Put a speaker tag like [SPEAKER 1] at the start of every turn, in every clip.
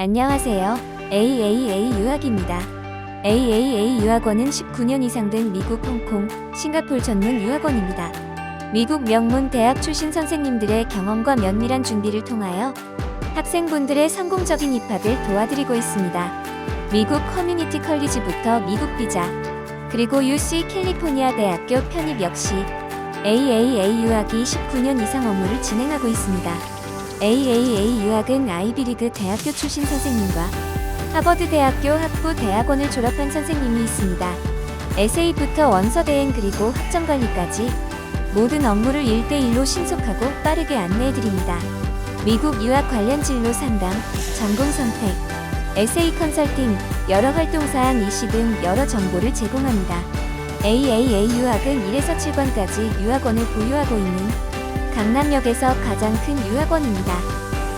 [SPEAKER 1] 안녕하세요. AAA 유학입니다. AAA 유학원은 19년 이상 된 미국, 홍콩, 싱가폴 전문 유학원입니다. 미국 명문 대학 출신 선생님들의 경험과 면밀한 준비를 통하여 학생분들의 성공적인 입학을 도와드리고 있습니다. 미국 커뮤니티 컬리지부터 미국 비자, 그리고 UC 캘리포니아 대학교 편입 역시 AAA 유학이 19년 이상 업무를 진행하고 있습니다. AAA 유학은 아이비리그 대학교 출신 선생님과 하버드 대학교 학부 대학원을 졸업한 선생님이 있습니다. 에세이부터 원서 대행 그리고 학점 관리까지 모든 업무를 1대1로 신속하고 빠르게 안내해 드립니다. 미국 유학 관련 진로 상담, 전공 선택, 에세이 컨설팅, 여러 활동 사항 이시 등 여러 정보를 제공합니다. AAA 유학은 1에서 7관까지 유학원을 보유하고 있는 강남역에서 가장 큰 유학원입니다.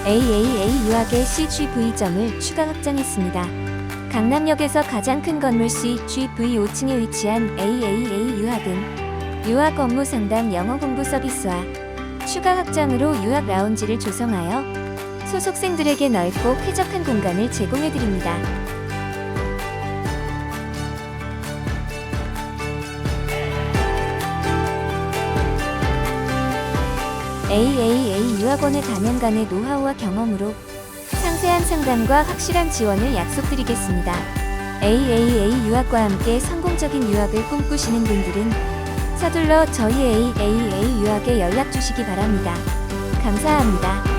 [SPEAKER 1] AAA 유학의 CGV점을 추가 확장했습니다. 강남역에서 가장 큰 건물 CGV 5층에 위치한 AAA 유학은 유학 업무 상담 영어 공부 서비스와 추가 확장으로 유학 라운지를 조성하여 소속생들에게 넓고 쾌적한 공간을 제공해 드립니다. AAA 유학원의 단연간의 노하우와 경험으로 상세한 상담과 확실한 지원을 약속드리겠습니다. AAA 유학과 함께 성공적인 유학을 꿈꾸시는 분들은 서둘러 저희 AAA 유학에 연락 주시기 바랍니다. 감사합니다.